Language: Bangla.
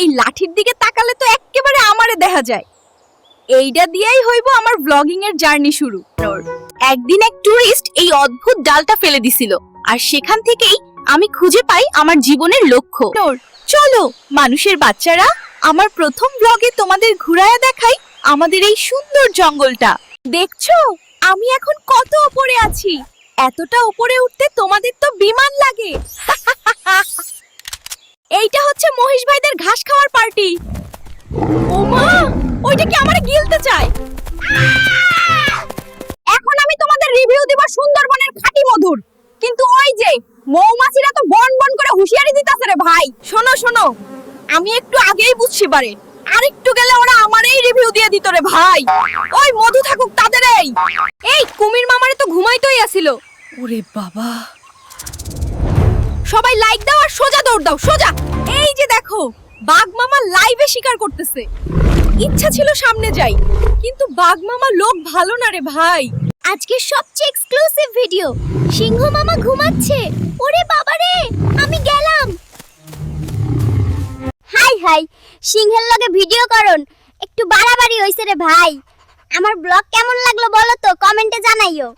এই লাঠির দিকে তাকালে তো এক্কেবারে আমারে দেখা যায়। এইটা দিয়েই হইব আমার ব্লগিং এর জার্নি শুরু। একদিন এক টুরিস্ট এই অদ্ভুত ডালটা ফেলে দিছিল, আর সেখান থেকেই আমি খুঁজে পাই আমার জীবনের লক্ষ্য। চলো, মানুষের বাচ্চারা, আমার প্রথম ব্লগে তোমাদের ঘুরায়া দেখাই আমাদের এই সুন্দর জঙ্গলটা। দেখছ? আমি এখন কত উপরে আছি। এতটা উপরে উঠতে তোমাদের তো বিমান লাগে। মহেশ ভাইদের ঘাস খাওয়ার পার্টি। ওমা ওইটা কি আমারে গিলতে চায়? এখন আমি তোমাদের রিভিউ দিব সুন্দরবনের খাঁটি মধুর। কিন্তু ওই যে, মৌমাছিরা তো বন বন করে হুঁশিয়ারি দিতাছে রে ভাই। শোনো শোনো, আমি একটু আগেই বুঝছি পারে আরেকটু গেলে ওরা আমারই রিভিউ দিয়ে দিত রে ভাই। ওই মধু থাকুক তাদের এই। এই, কুমির মামারে তো ঘুমাইতই আসিল। ওরে বাবা। সবাই লাইক দাও আর সোজা দৌড় দাও, সোজা। দেখো, বাঘ মামা লাইভে শিকার করতেছে। ইচ্ছা ছিল সামনে যাই, কিন্তু বাঘ মামা লোক ভালো না রে ভাই। আজকে সবচেয়ে এক্সক্লুসিভ ভিডিও সিংহ মামা ঘুমাচ্ছে। ওরে বাবা রে আমি গেলাম। হাই হাই, সিংহের লগে ভিডিও করুন। একটু বাড়াবাড়ি হইছে রে ভাই। আমার ব্লগ কেমন লাগল বলো তো কমেন্টে জানাইও।